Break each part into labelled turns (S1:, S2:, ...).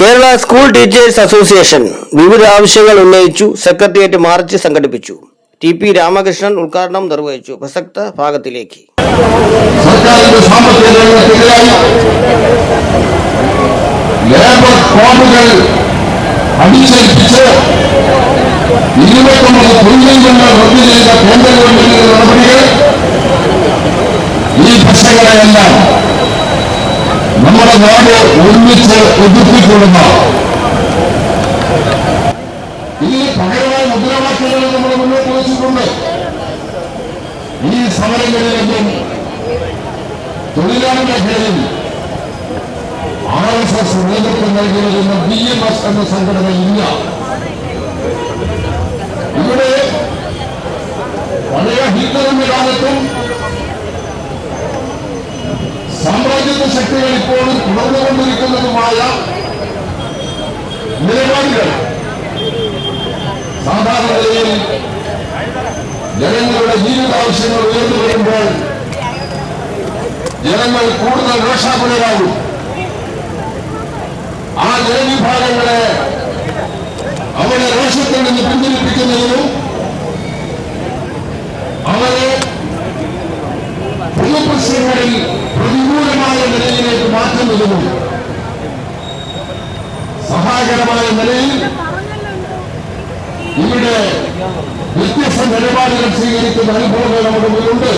S1: Kerala school teachers association വിവിധ ആവശ്യങ്ങൾ ഉന്നയിച്ചു സെക്രട്ടേറിയറ്റ് മാർച്ച് സംഘടിപ്പിച്ചു. ടി പി രാമകൃഷ്ണൻ ഉദ്ഘാടനം നിർവഹിച്ചു. പ്രസക്ത ഭാഗത്തിലേക്ക്.
S2: ഇരുപത്തൊമ്പത് നമ്മുടെ നാട് ഒരുമിച്ച് ഒതുക്കിക്കൊള്ളുന്ന. ഈ പകരമായ മുദ്രാവാക്യങ്ങൾ നമ്മൾ മുന്നോട്ട് വെച്ചിട്ടുണ്ട്. ഈ സമരങ്ങളിലൊന്നും തൊഴിലാളി മേഖലയിൽ ആർ എസ് എസ് നേതൃത്വം നൽകിയിരിക്കുന്ന ബി എം എസ് എന്ന സംഘടന ഇല്ല. ഇവിടെ പഴയ ഹിന്ദുവിന്റെ കാലത്തും സാമ്രാജ്യത്വ ശക്തികൾ ഇപ്പോഴും തുടർന്നുകൊണ്ടിരിക്കുന്നതുമായ നിലപാടുകൾ സാധാരണ നിലയിൽ ജനങ്ങളുടെ ജീവിതാവശ്യങ്ങൾ ഉയർന്നു വരുമ്പോൾ ജനങ്ങൾ കൂടുതൽ രോഷാകുലരാകും. ആ ജനവിഭാഗങ്ങളെ അവരെ രോഷത്തിൽ നിന്ന് പിന്തിരിപ്പിക്കുന്നതിനും അവരെ പൊതുപ്രശ്നങ്ങളിൽ പ്രതികൂലമായ നിലയിലേക്ക് മാറ്റുന്നതിനും സഹായകരമായ നിലയിൽ ഇവിടെ വ്യത്യസ്ത നിലപാടുകൾ സ്വീകരിക്കുന്ന അനുഭവങ്ങൾ നമ്മുടെ മുന്നിലുണ്ട്.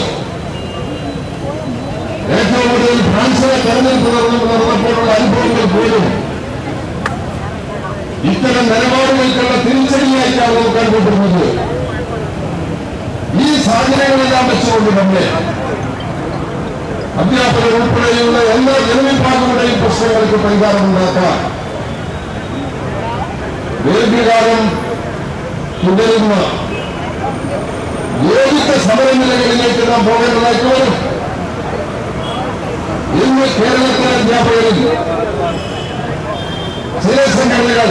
S2: ഏറ്റവും കൂടുതൽ ഫ്രാൻസിലെ തെരഞ്ഞെടുപ്പ് നടന്നു നടന്നപ്പോഴുള്ള അനുഭവങ്ങൾ പോലും ഇത്തരം നിലപാടുകൾക്കുള്ള തിരിച്ചടിയായിട്ടാണ് നമുക്ക് അനുഭവപ്പെടുന്നത്. ഈ സാഹചര്യങ്ങളെല്ലാം വെച്ചുകൊണ്ട് തന്നെ അധ്യാപകർ ഉൾപ്പെടെയുള്ള എല്ലാ ജനവിഭാഗങ്ങളുടെയും പ്രശ്നങ്ങൾക്ക് പരിഹാരമുണ്ടാക്കാൻ ദീർഘകാലം തുടരുന്ന യോജിച്ച സമരനിലകളിലേക്ക് നാം പോകേണ്ടതായിട്ട് വരും ഇന്ന് കേരളത്തിലെ അധ്യാപകരിൽ ചില സംഘടനകൾ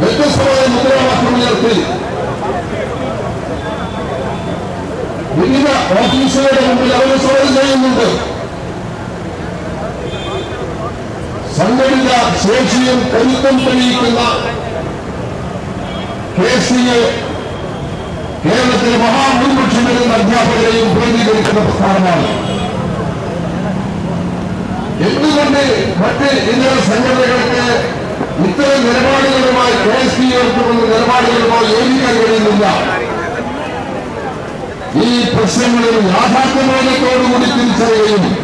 S2: വ്യത്യസ്തമായ മുദ്രാവാക്യം ഉയർത്തി വിവിധ ഓഫീസുകളുടെ മുമ്പിൽ അവർ സമരം ചെയ്യുന്നുണ്ട്. സംഘടിത ശേഷിയും കരുത്തും തെളിയിക്കുന്ന കെ സി കേരളത്തിലെ മഹാഭൂരിപക്ഷം വരുന്ന അധ്യാപകരെയും പ്രതികരിക്കുന്ന പ്രസ്ഥാനമാണ്. എന്തുകൊണ്ട് മറ്റ് ഇതര സംഘടനകൾക്ക് ഇത്തരം നിലപാടുകളുമായി കെ എസ് പി എടുത്തുകൊണ്ട് നിലപാടുകളുമായി യോജിക്കാൻ കഴിയുന്നില്ല? ഈ പ്രശ്നങ്ങളിൽ യാഥാർത്ഥ്യബോധത്തോടുകൂടി തിരിച്ചറിയുകയും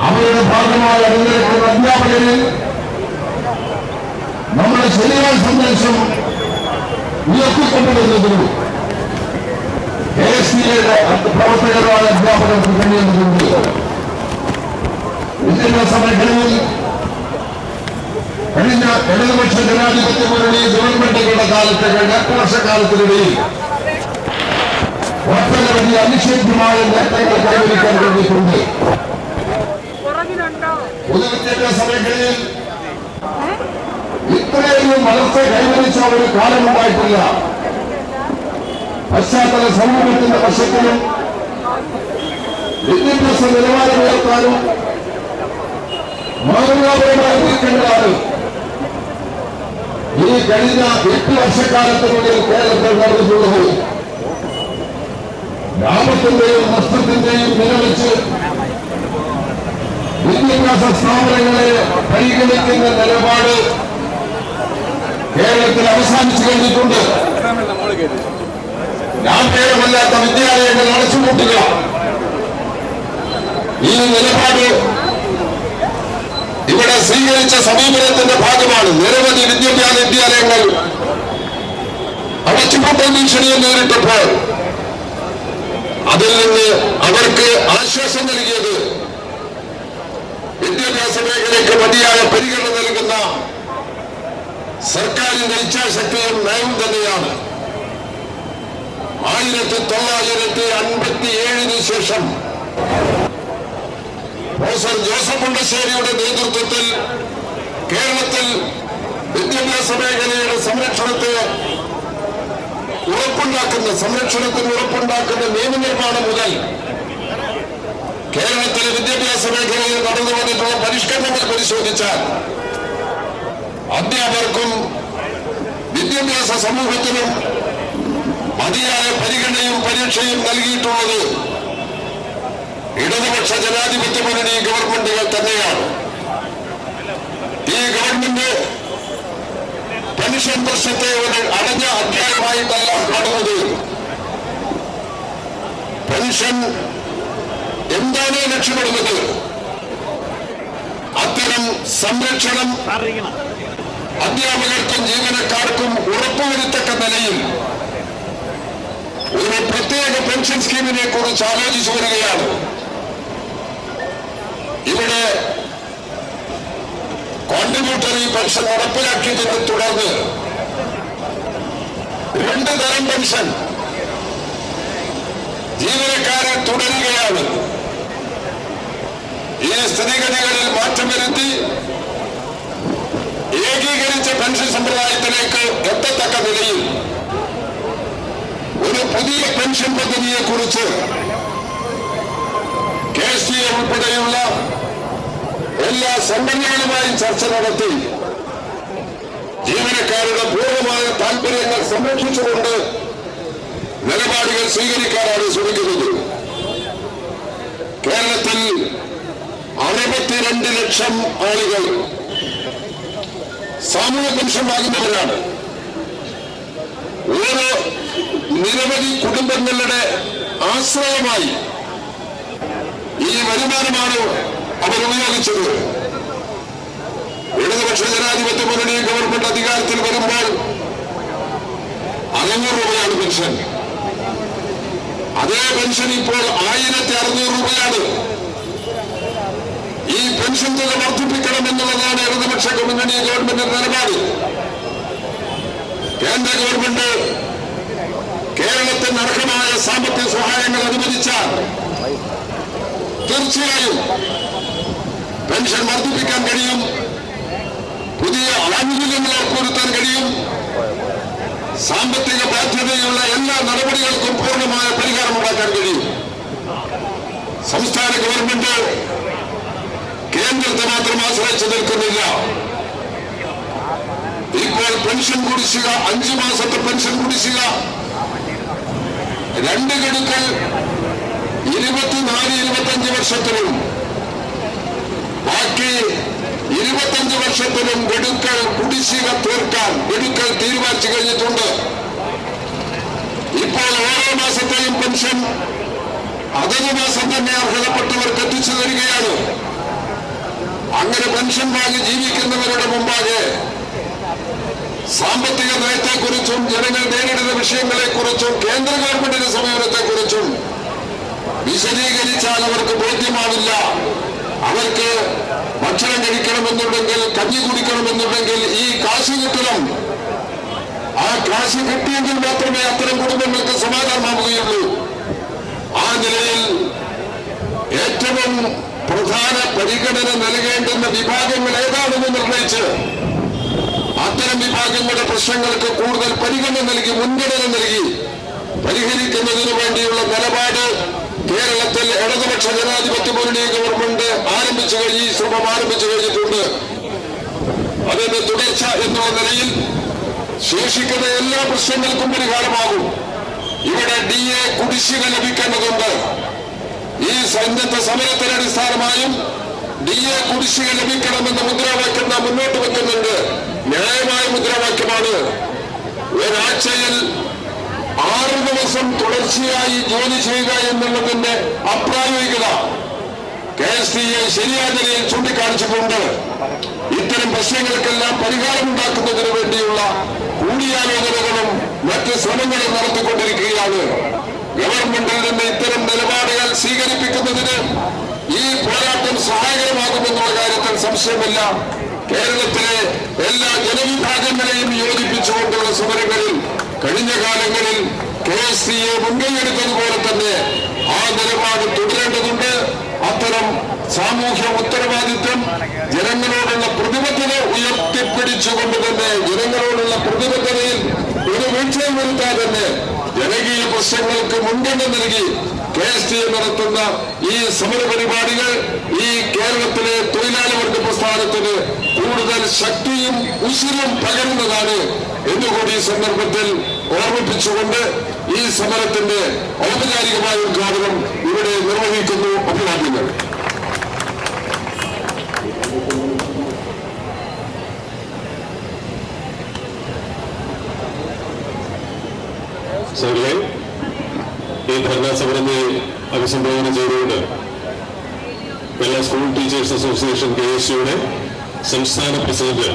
S2: അവരുടെ ഭാഗമായി അണിനിരക്കുന്ന അധ്യാപകരിൽ നമ്മുടെ ശരിയായ സന്ദേശം ഉയർത്തിക്കൊണ്ടുവരുന്നതിനും കെ എസ് സിയുടെ പ്രവർത്തകരായ അധ്യാപകർക്ക് കഴിയുന്നതുണ്ട് വിദ്യാഭ്യാസ മേഖലയിൽ കഴിഞ്ഞ ഇടതുപക്ഷ ജനാധിപത്യ മുന്നണി ഗവൺമെന്റുകളുടെ കാലത്ത് കഴിഞ്ഞ എട്ട് വർഷക്കാലത്തിനിടയിൽ ഒട്ടനവധി അനിഷേധ്യമായ നേട്ടങ്ങൾ കൈവരിക്കാൻ കഴിഞ്ഞിട്ടുണ്ട് പൊതുവിദ്യാഭ്യാസ മേഖലയിൽ ഇത്രയും വളർച്ച കൈവരിച്ച ഒരു കാലമുണ്ടായിട്ടില്ല പശ്ചാത്തല സമൂഹത്തിന്റെ വശത്തിലും വിദ്യാഭ്യാസ നിലവാരം ഉയർത്താനും മാതൃകാപരമായി ഈ കഴിഞ്ഞ എട്ട് വർഷക്കാലത്തിനുള്ളിൽ കേരളത്തിൽ നടന്നിട്ടുള്ളത് ലാഭത്തിന്റെയും നഷ്ടത്തിന്റെയും വിലവെച്ച് വിദ്യാഭ്യാസ സ്ഥാപനങ്ങളെ പരിഗണിക്കുന്ന നിലപാട് കേരളത്തിൽ അവസാനിച്ചു കഴിഞ്ഞിട്ടുണ്ട്. ലാഭകരമല്ലാത്ത വിദ്യാലയങ്ങൾ അടച്ചുപൂട്ടുക. ഈ നിലപാട് ഇവിടെ സ്വീകരിച്ച സമീപനത്തിന്റെ ഭാഗമാണ്. നിരവധി വിദ്യാഭ്യാസ വിദ്യാലയങ്ങൾ അടച്ചുപൂട്ടൽ ഭീഷണിയെ നേരിട്ടപ്പോൾ അതിൽ നിന്ന് അവർക്ക് ആശ്വാസം നൽകിയത് വിദ്യാഭ്യാസ മേഖലയ്ക്ക് മതിയായ പരിഗണന നൽകുന്ന സർക്കാരിന്റെ ഇച്ഛാശക്തിയും നയവും തന്നെയാണ്. ആയിരത്തി തൊള്ളായിരത്തി അൻപത്തി ഏഴിന് ശേഷം പ്രൊഫസർ ജോസഫ് മുണ്ടശ്ശേരിയുടെ നേതൃത്വത്തിൽ കേരളത്തിൽ വിദ്യാഭ്യാസ മേഖലയുടെ സംരക്ഷണത്തെ ഉറപ്പുണ്ടാക്കുന്ന സംരക്ഷണത്തിന് ഉറപ്പുണ്ടാക്കുന്ന നിയമനിർമ്മാണം മുതൽ കേരളത്തിലെ വിദ്യാഭ്യാസ മേഖലയിൽ നടന്നു വന്നിട്ടുള്ള പരിഷ്കരണങ്ങൾ പരിശോധിച്ചാൽ അധ്യാപകർക്കും വിദ്യാഭ്യാസ സമൂഹത്തിനും മതിയായ പരിഗണനയും പരീക്ഷയും നൽകിയിട്ടുള്ളത് ഇടതുപക്ഷ ജനാധിപത്യ മുന്നണി ഗവൺമെന്റുകൾ തന്നെയാണ്. ഈ ഗവൺമെന്റ് പ്രശ്നത്തെ ഒരു അടഞ്ഞ അധ്യായമായിട്ടല്ല കാണുന്നത്. പെൻഷൻ എന്താണ് ലക്ഷ്യമിടുന്നത്? അത്തരം സംരക്ഷണം അധ്യാപകർക്കും ജീവനക്കാർക്കും ഉറപ്പുവരുത്തക്ക നിലയിൽ ഒരു പ്രത്യേക പെൻഷൻ സ്കീമിനെ കുറിച്ച് ആലോചിച്ചു വരികയാണ്. ഇവിടെ കോൺട്രിബ്യൂട്ടറി പെൻഷൻ നടപ്പിലാക്കിയതിനെ തുടർന്ന് രണ്ട് തരം പെൻഷൻ ജീവനക്കാരെ തുടരുകയാണ്. ഈ സ്ഥിതിഗതികളിൽ മാറ്റം വരുത്തി ഏകീകരിച്ച പെൻഷൻ സമ്പ്രദായത്തിലേക്ക് എത്തത്തക്ക നിലയിൽ ഒരു പുതിയ പെൻഷൻ പദ്ധതിയെ കുറിച്ച് കെ സി ഉൾപ്പെടെയുള്ള എല്ലാ സംഘടനകളുമായും ചർച്ച നടത്തി ജീവനക്കാരുടെ പൂർണമായ താല്പര്യങ്ങൾ സംരക്ഷിച്ചുകൊണ്ട് നിലപാടുകൾ സ്വീകരിക്കാനാണ് ശ്രമിക്കുന്നത്. കേരളത്തിൽ അറുപത്തിരണ്ട് ലക്ഷം ആളുകൾ സാമൂഹ്യ പെൻഷൻ വാങ്ങുന്നവരാണ് ഓരോ നിരവധി കുടുംബങ്ങളുടെ ആശ്രയമായി ഈ വരുമാനമാണ് അവർ ഉപയോഗിച്ചത് ഇടതുപക്ഷ ജനാധിപത്യ മുന്നണി ഗവൺമെന്റ് അധികാരത്തിൽ വരുമ്പോൾ അഞ്ഞൂറ് രൂപയാണ് പെൻഷൻ. അതേ പെൻഷൻ ഇപ്പോൾ ആയിരത്തി അറുന്നൂറ് രൂപയാണ്. ഈ പെൻഷൻ തുക വർദ്ധിപ്പിക്കണം എന്നുള്ളതാണ് ഇടതുപക്ഷ മുന്നണി ഗവൺമെന്റിന്റെ നിലപാട്. കേന്ദ്ര ഗവൺമെന്റ് കേരളത്തിന് അർഹമായ സാമ്പത്തിക സഹായങ്ങൾ അനുവദിച്ചാൽ തീർച്ചയായും പെൻഷൻ വർദ്ധിപ്പിക്കാൻ കഴിയും. പുതിയ ആനുകൂല്യങ്ങൾ ഉറപ്പുവരുത്താൻ കഴിയും. സാമ്പത്തിക ബാധ്യതയുള്ള എല്ലാ നടപടികൾക്കും പൂർണമായ പരിഹാരം ഉണ്ടാക്കാൻ കഴിയും. സംസ്ഥാന ഗവൺമെന്റ് കേന്ദ്രത്തെ മാത്രം ആശ്രയിച്ചു നിൽക്കുന്നില്ല. ഇപ്പോൾ പെൻഷൻ കുടിശ്ശിക അഞ്ചു മാസത്തെ പെൻഷൻ കുടിശ്ശിക. രണ്ട് ഗഡുക്കൾ ഇരുപത്തിനാല് ഇരുപത്തഞ്ച് വർഷത്തിലും ബാക്കി ഇരുപത്തഞ്ച് വർഷത്തിലും ഗഡുക്കൾ കുടിശ്ശിക തീർക്കാൻ ഗഡുക്കൾ തീരുമാനിച്ചു കഴിഞ്ഞിട്ടുണ്ട്. ഇപ്പോൾ ഓരോ മാസത്തെയും പെൻഷൻ അതത് മാസം തന്നെ അർഹതപ്പെട്ടവർക്ക് എത്തിച്ചു തരികയാണ്. അങ്ങനെ പെൻഷൻ വാങ്ങി ജീവിക്കുന്നവരുടെ മുമ്പാകെ സാമ്പത്തിക നയത്തെക്കുറിച്ചും ജനങ്ങൾ നേരിടുന്ന വിഷയങ്ങളെക്കുറിച്ചും കേന്ദ്ര ഗവൺമെന്റിന്റെ സമീപനത്തെക്കുറിച്ചും വിശദീകരിച്ചാൽ അവർക്ക് ബോധ്യമാവില്ല. അവർക്ക് ഭക്ഷണം കഴിക്കണമെന്നുണ്ടെങ്കിൽ കഞ്ഞി കുടിക്കണമെന്നുണ്ടെങ്കിൽ ഈ കാശ് കിട്ടണം. ആ കാശ് കിട്ടിയെങ്കിൽ മാത്രമേ അത്തരം കുടുംബങ്ങൾക്ക് സമാധാനമാവുകയുള്ളൂ. ആ നിലയിൽ ഏറ്റവും പ്രധാന പരിഗണന നൽകേണ്ടുന്ന വിഭാഗങ്ങൾ ഏതാണെന്ന് നിർണയിച്ച് അത്തരം വിഭാഗങ്ങളുടെ പ്രശ്നങ്ങൾക്ക് കൂടുതൽ പരിഗണന നൽകി മുൻഗണന നൽകി പരിഹരിക്കുന്നതിന് വേണ്ടിയുള്ള നിലപാട് കേരളത്തിൽ ഇടതുപക്ഷ ജനാധിപത്യ മുന്നണി ഗവൺമെന്റ് ആരംഭിച്ചു കഴിഞ്ഞ് ഈ ശ്രമം ആരംഭിച്ചു കഴിഞ്ഞിട്ടുണ്ട്. അതിന്റെ തുടർച്ച എന്നുള്ള നിലയിൽ ശേഷിക്കുന്ന എല്ലാ പ്രശ്നങ്ങൾക്കും പരിഹാരമാകും. ഇവിടെ ഡി എ കുടിശ്ശിക ലഭിക്കേണ്ടതുണ്ട്. ഈ സൈന്യത്ത സമരത്തിന് അടിസ്ഥാനമായും ഡി എ കുടിശ്ശിക ലഭിക്കണമെന്ന മുദ്രാവാക്യം നാം മുന്നോട്ട് വെക്കുന്നുണ്ട്. ന്യായമായ മുദ്രാവാക്യമാണ്. ഒരാഴ്ചയിൽ ആറ് ദിവസം തുടർച്ചയായി ജോലി ചെയ്യുക എന്നുള്ളതിന്റെ അപ്രായോഗികത കെ എസ് ടി എ ശരിയായ നിലയിൽ ചൂണ്ടിക്കാണിച്ചിട്ടുണ്ട് ഇത്തരം പ്രശ്നങ്ങൾക്കെല്ലാം പരിഹാരമുണ്ടാക്കുന്നതിന് വേണ്ടിയുള്ള കൂടിയാലോചനകളും മറ്റ് ശ്രമങ്ങളും നടത്തിക്കൊണ്ടിരിക്കുകയാണ്. ഗവൺമെന്റിൽ നിന്ന് ഇത്തരം നിലപാടുകൾ സ്വീകരിപ്പിക്കുന്നതിന് ഈ പോരാട്ടം സഹായകരമാകുമെന്നുള്ള കാര്യത്തിൽ സംശയമില്ല. കേരളത്തിലെ എല്ലാ ജനവിഭാഗങ്ങളെയും യോജിപ്പിച്ചുകൊണ്ടുള്ള സമരങ്ങളിൽ കഴിഞ്ഞ കാലങ്ങളിൽ കെ എസ് എ മുൻകൈയെടുത്തതുപോലെ തന്നെ ആ നിലപാട് തുടരേണ്ടതുണ്ട്. അത്തരം സാമൂഹ്യ ഉത്തരവാദിത്വം ജനങ്ങളോടുള്ള പ്രതിബദ്ധത ഉയർത്തിപ്പിടിച്ചുകൊണ്ട് തന്നെ ജനങ്ങളോടുള്ള പ്രതിബദ്ധതയിൽ ഒരു വീഴ്ചയും വരുത്താതെ തന്നെ ജനകീയ പ്രശ്നങ്ങൾക്ക് മുൻഗണന നൽകി കെ എസ് ടി നടത്തുന്ന ഈ സമര പരിപാടികൾ ഈ കേരളത്തിലെ തൊഴിലാളി വർഗ പ്രസ്ഥാനത്തിന് കൂടുതൽ ശക്തിയും ഉസിരും പകരുന്നതാണ് എന്നുകൂടി ഈ സന്ദർഭത്തിൽ ഓർമ്മിപ്പിച്ചുകൊണ്ട് ഈ സമരത്തിന്റെ ഔപചാരികമായ ഉദ്ഘാടനം ഇവിടെ നിർവഹിക്കുന്നു അഭിവാദ്യങ്ങൾ.
S3: ഈ ധർണാ സമരത്തെ അഭിസംബോധന ചെയ്തുകൊണ്ട് Kerala school teachers association K S സിയുടെ സംസ്ഥാന പ്രസിഡന്റ്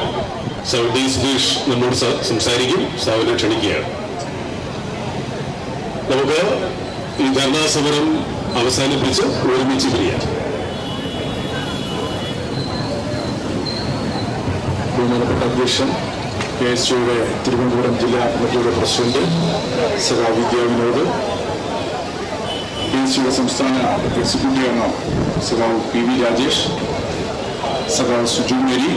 S3: ഡി സുധീഷ് നമ്മോട് സംസാരിക്കും സാവിനെ ക്ഷണിക്കുകയാണ്. നമുക്ക് ഈ ധർണാ സമരം അവസാനിപ്പിച്ച് ഒരുമിച്ച് പിരിയാം.
S4: ബഹുമാനപ്പെട്ട അധ്യക്ഷൻ കെ എസ് ജിയുടെ തിരുവനന്തപുരം ജില്ലാ കമ്മിറ്റിയുടെ പ്രസിഡന്റ് സഖാ വിദ്യാ വിനോദ് കെ എസ് യുടെ സംസ്ഥാന എക്സിക്യൂട്ടീവ് അംഗം സഖാവ് പി വി രാജേഷ് സഖാവ് സുജു മേരി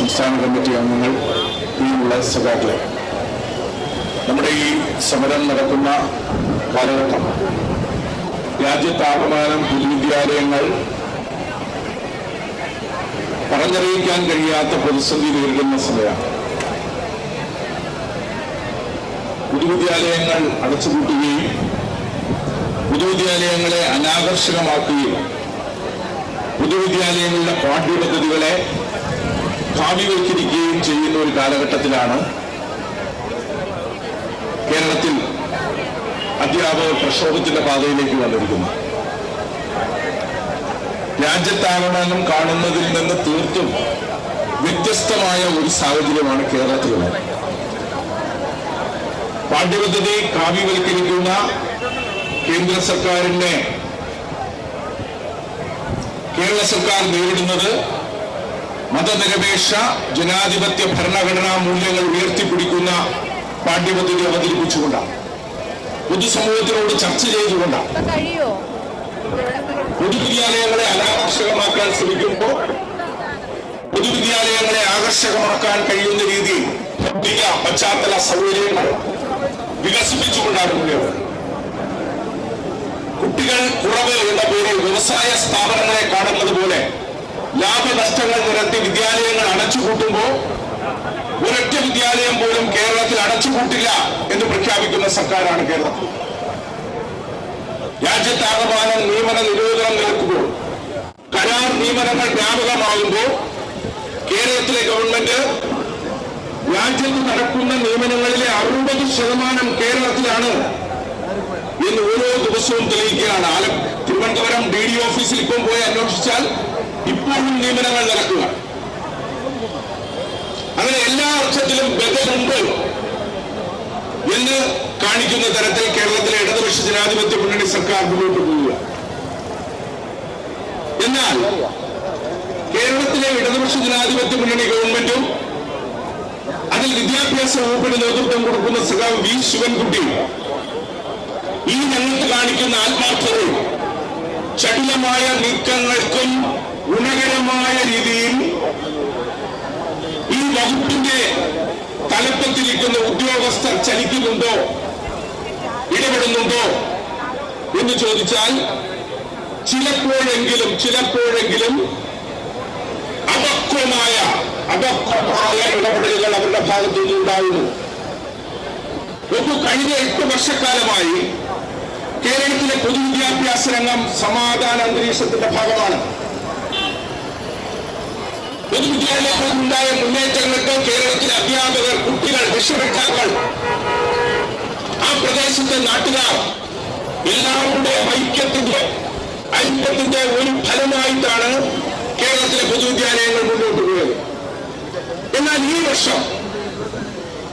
S4: സംസ്ഥാന കമ്മിറ്റി അംഗങ്ങൾ ഇങ്ങനെയുള്ള സഖാക്കളെ. നമ്മുടെ ഈ സമരം നടക്കുന്ന കാലഘട്ടം. രാജ്യത്താപമാനം പൊതുവിദ്യാലയങ്ങൾ പറഞ്ഞറിയിക്കാൻ കഴിയാത്ത പ്രതിസന്ധി നേരിടുന്ന സമയമാണ്. പൊതുവിദ്യാലയങ്ങൾ അടച്ചുപൂട്ടുകയും പൊതുവിദ്യാലയങ്ങളെ അനാകർഷകമാക്കുകയും പൊതുവിദ്യാലയങ്ങളുടെ പാഠ്യപദ്ധതികളെ ഭാവിവൽക്കരിക്കുകയും ചെയ്യുന്ന ഒരു കാലഘട്ടത്തിലാണ് കേരളത്തിൽ അധ്യാപകർ പ്രക്ഷോഭത്തിന്റെ പാതയിലേക്ക് വന്നിരിക്കുന്നു. രാജ്യത്താകമാനം കാണുന്നതിൽ നിന്ന് തീർത്തും വ്യത്യസ്തമായ ഒരു സാഹചര്യമാണ് കേരളത്തിലുള്ളത്. പാഠ്യപദ്ധതി കാവ്യവൽക്കരിക്കുന്ന കേന്ദ്ര സർക്കാരിന്റെ കേരള സർക്കാർ നേരിടുന്നത് മതനിരപേക്ഷ ജനാധിപത്യ ഭരണഘടനാ മൂല്യങ്ങൾ ഉയർത്തിപ്പിടിക്കുന്ന പാഠ്യപദ്ധതി അവതരിപ്പിച്ചുകൊണ്ടാണ് പൊതുസമൂഹത്തിനോട് ചർച്ച ചെയ്തുകൊണ്ടാണ് പൊതുവിദ്യാലയങ്ങളെ അനാകർഷകമാക്കാൻ ശ്രമിക്കുമ്പോൾ പൊതുവിദ്യാലയങ്ങളെ ആകർഷകമാക്കാൻ കഴിയുന്ന രീതിയിൽ പുതിയ പശ്ചാത്തല സൗകര്യങ്ങൾ വികസിപ്പിച്ചുകൊണ്ടാണ് മുന്നേറുന്നത് കുട്ടികൾ കുറവ് എന്ന പേരിൽ വ്യവസായ സ്ഥാപനങ്ങളെ കാണുന്നത് പോലെ ലാഭനഷ്ടങ്ങൾ നിരത്തി വിദ്യാലയങ്ങൾ അടച്ചുപൂട്ടുമ്പോൾ ഒരൊറ്റ വിദ്യാലയം പോലും കേരളത്തിൽ അടച്ചുപൂട്ടില്ല എന്ന് പ്രഖ്യാപിക്കുന്ന സർക്കാരാണ് കേരളം. രാജ്യത്താകമാനം നിയമന നിരോധനം നിൽക്കുമ്പോൾ കരാർ നിയമനങ്ങൾ വ്യാപകമാകുമ്പോൾ കേരളത്തിലെ ഗവൺമെന്റ് രാജ്യത്ത് നടക്കുന്ന നിയമനങ്ങളിലെ അറുപത് ശതമാനം കേരളത്തിലാണ് ഇന്ന് ഓരോ ദിവസവും തെളിയിക്കുകയാണ്. ആലം തിരുവനന്തപുരം ഡി ഡി ഓഫീസിൽ ഇപ്പം പോയി അന്വേഷിച്ചാൽ ഇപ്പോഴും നിയമനങ്ങൾ നടക്കുക. എല്ലാ അർത്ഥത്തിലും ബദലുണ്ട് എന്ന് കാണിക്കുന്ന തരത്തിൽ കേരളത്തിലെ ഇടതുപക്ഷ ജനാധിപത്യ മുന്നണി സർക്കാർ മുന്നോട്ട് പോവുക. എന്നാൽ കേരളത്തിലെ ഇടതുപക്ഷ ജനാധിപത്യ മുന്നണി ഗവൺമെന്റും അതിൽ വിദ്യാഭ്യാസ വകുപ്പിന് നേതൃത്വം കൊടുക്കുന്ന സഖാവ് വി ശിവൻകുട്ടി ഈ ഞങ്ങൾക്ക് കാണിക്കുന്ന ആത്മാർത്ഥതയും ചടുലമായ നീക്കങ്ങൾക്കും ഗുണകരമായ രീതിയിൽ വകുപ്പിന്റെ തലപ്പത്തിരിക്കുന്ന ഉദ്യോഗസ്ഥർ ചലിക്കുന്നുണ്ടോ? ഇടപെടുന്നുണ്ടോ? എന്ന് ചോദിച്ചാൽ ചിലപ്പോഴെങ്കിലും ചിലപ്പോഴെങ്കിലും അപക്വമായ അപക്വമായ ഇടപെടലുകൾ അവരുടെ ഭാഗത്തു നിന്ന് ഉണ്ടാകുന്നു. നോക്കൂ കഴിഞ്ഞ എട്ട് വർഷക്കാലമായി കേരളത്തിലെ പൊതുവിദ്യാഭ്യാസ രംഗം സമാധാന അന്തരീക്ഷത്തിന്റെ ഭാഗമാണ്. പൊതുവിദ്യാലയങ്ങളിലുണ്ടായ മുന്നേറ്റങ്ങൾക്ക് കേരളത്തിലെ അധ്യാപകർ കുട്ടികൾ രക്ഷകർത്താക്കൾ ആ പ്രദേശത്തെ നാട്ടുകാർ എല്ലാവരുടെ ഐക്യത്തിന്റെ ഐക്യത്തിന്റെ ഒരു ഫലമായിട്ടാണ് കേരളത്തിലെ പൊതുവിദ്യാലയങ്ങൾ മുന്നോട്ട് പോയത്. എന്നാൽ ഈ വർഷം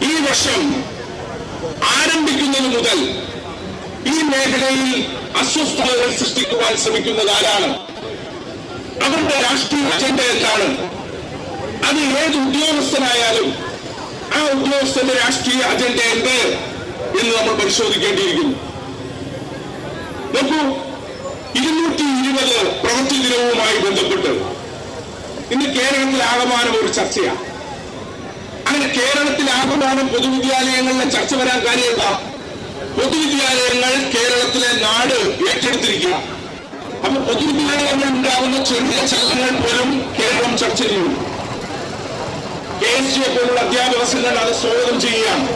S4: ഈ വർഷം ആരംഭിക്കുന്നത് മുതൽ ഈ മേഖലയിൽ അസ്വസ്ഥതകൾ സൃഷ്ടിക്കുവാൻ ശ്രമിക്കുന്നത് ആരാണ്? അവരുടെ രാഷ്ട്രീയ അജണ്ട എന്താണ്? അത് ഏത് ഉദ്യോഗസ്ഥനായാലും ആ ഉദ്യോഗസ്ഥന്റെ രാഷ്ട്രീയ അജണ്ട എന്ത് എന്ന് നമ്മൾ പരിശോധിക്കേണ്ടിയിരിക്കുന്നു. നോക്കൂ ഇരുന്നൂറ്റി ഇരുപത് പ്രവൃത്തി ദിനവുമായി ബന്ധപ്പെട്ട് ഇന്ന് കേരളത്തിൽ ആകമാനം ഒരു ചർച്ചയാണ്. അങ്ങനെ കേരളത്തിൽ ആകമാനം പൊതുവിദ്യാലയങ്ങളിലെ ചർച്ച വരാൻ കാര്യം പൊതുവിദ്യാലയങ്ങൾ കേരളത്തിലെ നാട് ഏറ്റെടുത്തിരിക്കുക അപ്പൊ പൊതുവിദ്യാലയങ്ങൾ ഉണ്ടാകുന്ന ചെറിയ ചർച്ചകൾ പോലും കേരളം ചർച്ച ചെയ്യും കെ എസ് ജിയെ പോലുള്ള അധ്യാപക അത് സ്വാഗതം ചെയ്യുകയാണ്.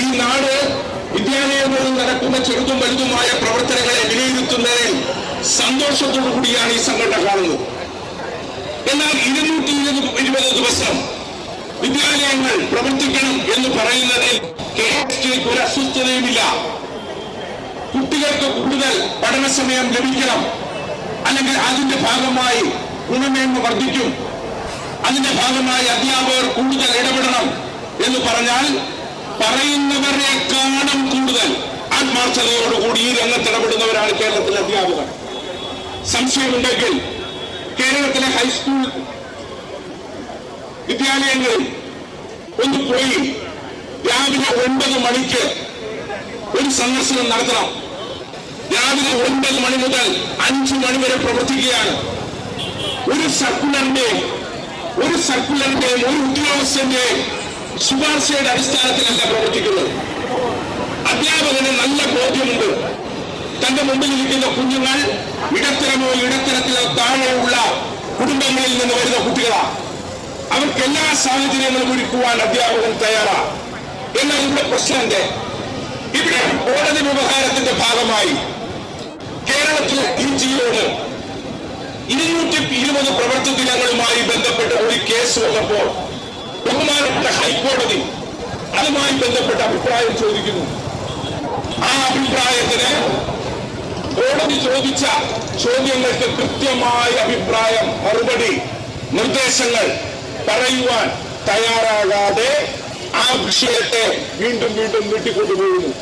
S4: ഈ നാട് വിദ്യാലയങ്ങളിൽ നടക്കുന്ന ചെറുതും വലുതുമായ പ്രവർത്തനങ്ങളെ വിലയിരുത്തുന്നതിൽ സന്തോഷത്തോടു കൂടിയാണ് ഈ സംഘടന കാണുന്നത്. എന്നാൽ ഇരുന്നൂറ്റി ഇരുപത് ദിവസം വിദ്യാലയങ്ങൾ പ്രവർത്തിക്കണം എന്ന് പറയുന്നതിൽ കെ എസ് ജിക്ക് ഒരു അസ്വസ്ഥതയുമില്ല. കുട്ടികൾക്ക് കൂടുതൽ പഠന സമയം ലഭിക്കണം. അല്ലെങ്കിൽ അതിന്റെ ഭാഗമായി ഗുണമേന്മ വർദ്ധിക്കും. അതിന്റെ ഭാഗമായി അധ്യാപകർ കൂടുതൽ ഇടപെടണം എന്ന് പറഞ്ഞാൽ പറയുന്നവരെക്കാളും കൂടുതൽ ആത്മാർത്ഥതയോടുകൂടി ഈ രംഗത്ത് ഇടപെടുന്നവരാണ് കേരളത്തിലെ അധ്യാപകർ. സംശയമുണ്ടെങ്കിൽ കേരളത്തിലെ ഹൈസ്കൂൾ വിദ്യാലയങ്ങളിൽ ഒന്ന് പോയി രാവിലെ ഒൻപത് മണിക്ക് ഒരു സന്ദർശനം നടത്തണം. രാവിലെ ഒൻപത് മണി മുതൽ അഞ്ചു മണി വരെ പ്രവർത്തിക്കുകയാണ്. ഒരു സർക്കുലറിന്റെ ഒരു സർക്കുലറിന്റെയും ഒരു ഉദ്യോഗസ്ഥന്റെയും ശുപാർശയുടെ അടിസ്ഥാനത്തിലല്ല പ്രവർത്തിക്കുന്നത്. അധ്യാപകന് നല്ല ബോധ്യമുണ്ട്. തന്റെ മുമ്പിൽ ഇരിക്കുന്ന കുഞ്ഞുങ്ങൾ ഇടത്തരമോ ഇടത്തരത്തിലോ താഴെയുള്ള കുടുംബങ്ങളിൽ നിന്ന് വരുന്ന കുട്ടികളാണ് അവർക്ക് എല്ലാ സാഹചര്യങ്ങളും ഒരുക്കുവാൻ അധ്യാപകൻ തയ്യാറാണ് എന്നാൽ ഇവിടെ പ്രശ്നം ഇവിടെ കോടതി വ്യവഹാരത്തിന്റെ ഭാഗമായി കേരളത്തിലെ ഈ ജിയോട് ഇരുന്നൂറ്റി ഇരുപത് പ്രവൃത്തി ദിനങ്ങളുമായി ബന്ധപ്പെട്ട ഒരു കേസ് വന്നപ്പോൾ ബഹുമാനപ്പെട്ട ഹൈക്കോടതി അതുമായി ബന്ധപ്പെട്ട അഭിപ്രായം ചോദിക്കുന്നു. ആ അഭിപ്രായത്തിന് കോടതി ചോദിച്ച ചോദ്യങ്ങൾക്ക് കൃത്യമായ അഭിപ്രായം മറുപടി നിർദ്ദേശങ്ങൾ പറയുവാൻ തയ്യാറാകാതെ ആ വിഷയത്തെ വീണ്ടും വീണ്ടും നീട്ടിക്കൊണ്ടുപോകുന്നു.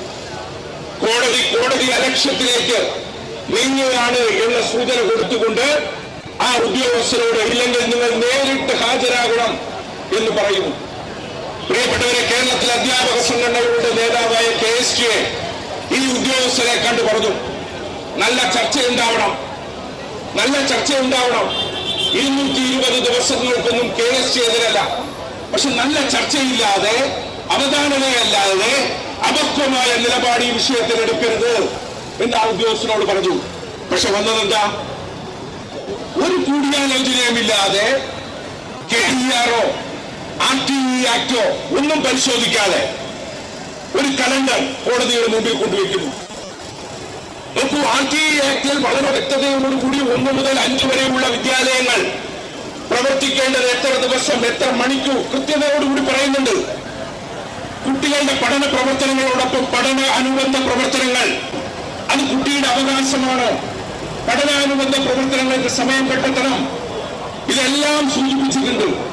S4: കോടതി കോടതി അലക്ഷ്യത്തിലേക്ക് നീങ്ങുകയാണ് എന്ന സൂചന കൊടുത്തുകൊണ്ട് ആ ഉദ്യോഗസ്ഥരോട് ഇല്ലെങ്കിൽ നിങ്ങൾ നേരിട്ട് ഹാജരാകണം എന്ന് പറയുന്നു. പ്രിയപ്പെട്ടവരെ കേരളത്തിലെ അധ്യാപക സംഘടനകളുടെ നേതാവായ കെ എസ് ടിയെ ഈ ഉദ്യോഗസ്ഥരെ കണ്ടു പറഞ്ഞു. നല്ല ചർച്ച ഉണ്ടാവണം നല്ല ചർച്ച ഉണ്ടാവണം ഇരുന്നൂറ്റി ഇരുപത് ദിവസങ്ങൾക്കൊന്നും കെ എസ് ടി എതിരല്ല. പക്ഷെ നല്ല ചർച്ചയില്ലാതെ അവധാനതയല്ലാതെ അപക്വമായ നിലപാട് ഈ വിഷയത്തിൽ എടുക്കരുത്. എന്ന് ആ ഉദ്യോഗസ്ഥനോട് പറഞ്ഞു. പക്ഷെ വന്നതെന്താ? ഒരു കൂടിയാലോചനയുമില്ലാതെ കെ ഡി ആറോ ആർ ടി ഇ ആക്ടോ ഒന്നും പരിശോധിക്കാതെ ഒരു കലണ്ടർ കോടതിയുടെ മുമ്പിൽ കൊണ്ടുവയ്ക്കുന്നു. നോക്കൂ ആർ ടി ഇ ആക്ടിൽ വളരെ വ്യക്തതയോടുകൂടി ഒന്ന് മുതൽ അഞ്ച് വരെയുള്ള വിദ്യാലയങ്ങൾ പ്രവർത്തിക്കേണ്ടത് എത്ര ദിവസം എത്ര മണിക്കൂർ കൃത്യതയോടുകൂടി പറയുന്നുണ്ട്. കുട്ടികളുടെ പഠന പ്രവർത്തനങ്ങളോടൊപ്പം പഠന അനുബന്ധ പ്രവർത്തനങ്ങൾ അത് കുട്ടിയുടെ അവകാശമാണ്. പഠനാനുബന്ധ പ്രവർത്തനങ്ങൾക്ക് സമയം കണ്ടെത്തണം. ഇതെല്ലാം സൂചിപ്പിച്ചിട്ടുണ്ട്.